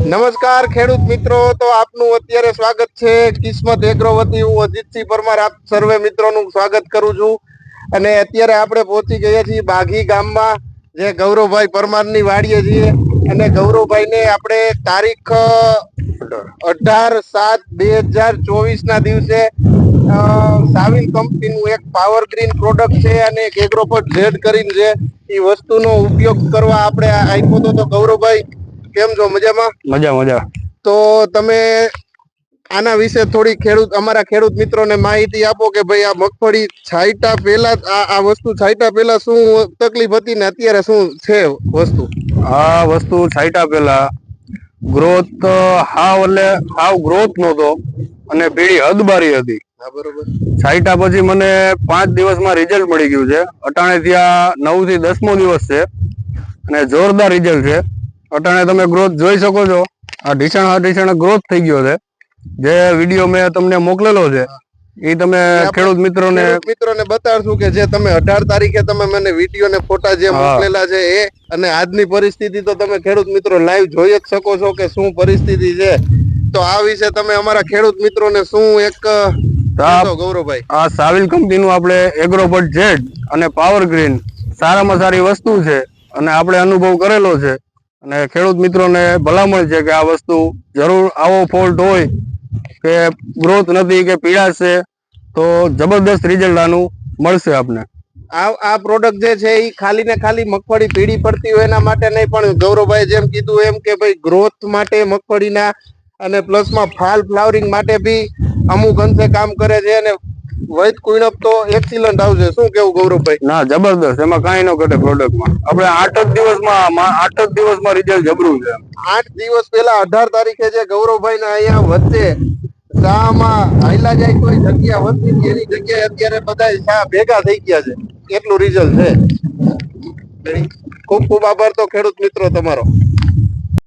નમસ્કાર ખેડૂત મિત્રો, તો આપનું અત્યારે સ્વાગત છે કિસ્મત એગ્રો હું અજીતસિંહ પરમાર, આપ સર્વે મિત્રોનું સ્વાગત કરું છું. અને અત્યારે આપણે પહોંચી ગયા છીએ બાઘી ગામમાં, જે ગૌરવભાઈ પરમારની વાડીએ છીએ. અને ગૌરવભાઈને આપણે તારીખ અઢાર સાત બે હજાર ચોવીસ ના દિવસે સાવિન કંપનીનું એક પાવર ગ્રીન પ્રોડક્ટ છે અને એક એગ્રોપટ ઝેડ કરીને છે એ વસ્તુનો ઉપયોગ કરવા આપણે આપ્યો હતો તો ગૌરવભાઈ કેમ છો? મજામાં? મજા મજા. તો તમે આના વિશે થોડી ખેડૂત અમારા ખેડૂત મિત્રોને માહિતી આપો કે ભાઈ આ મગફળી છાંટા પહેલા આ આ વસ્તુ છાંટા પહેલા શું તકલીફ હતી ને અત્યારે શું છે વસ્તુ? આ વસ્તુ છાંટા પહેલા ગ્રોથ હાવ એટલે હાવ ગ્રોથ નહોતો અને પીળી હદબારી હતી. છાંટા પછી મને પાંચ દિવસમાં રિઝલ્ટ મળી ગયું છે. અટાણે ત્યાં નવથી દસમો દિવસ છે અને જોરદાર રિઝલ્ટ છે. અટાણે તમે ગ્રોથ જોઈ શકો છો. આ ઢીસણ આ ઢીસણ ગ્રોથ થઈ ગયો છે. જે વીડિયો મેં તમને મોકલેલો છે એ તમે ખેડૂત મિત્રોને મિત્રોને બતાડશું કે જે તમે અઢાર તારીખે તમે મને વીડિયો ને ફોટા જે મોકલેલા છે એ અને આજની પરિસ્થિતિ તો તમે ખેડૂત મિત્રો લાઈવ જોઈ જ શકો છો કે શું પરિસ્થિતિ છે. તો આ વિશે તમે અમારા ખેડૂત મિત્રોને શું એક ગૌરવભાઈ? આ સાવિલ કંપનીનું આપણે એગ્રોબટ જેડ અને પાવર ગ્રીન સારામાં સારી વસ્તુ છે અને આપણે અનુભવ કરેલો છે. અને ખેડૂત મિત્રોને ભલામણ છે કે આ વસ્તુ જરૂર આવો ફોલ્ટ હોય કે ગ્રોથ નથી કે પીડા છે, તો જબરદસ્ત રિઝલ્ટ આનું મળશે આપને. આ આ પ્રોડક્ટ જે છે એ ખાલી ને ખાલી મગફળી પીળી પડતી હોય એના માટે નહીં, પણ ગૌરવભાઈ જેમ કીધું એમ કે ભાઈ ગ્રોથ માટે મગફળીના અને પ્લસમાં ફાલ ફ્લાવરિંગ માટે બી અમુક અંશે કામ કરે છે અને વૈદ કુઈણપ તો એક્સિલન્ટ આવશે. શું કેવું ગૌરવભાઈ? ના જબરદસ્ત. એમાં કાંઈ ન ઘટે પ્રોડક્ટમાં આપણે આઠ જ દિવસમાં આઠ જ દિવસમાં રિઝલ્ટ જબરું છે. આઠ દિવસ પહેલા અઢાર તારીખે જે ગૌરવભાઈ ના અહીંયા વચ્ચે શાહમાં હાઈલા જાય કોઈ જગ્યા વધતી એની જગ્યાએ અત્યારે બધા શા ભેગા થઈ ગયા છે. એટલું રિઝલ્ટ છે. ખૂબ ખૂબ આભાર તો ખેડૂત મિત્રો તમારો.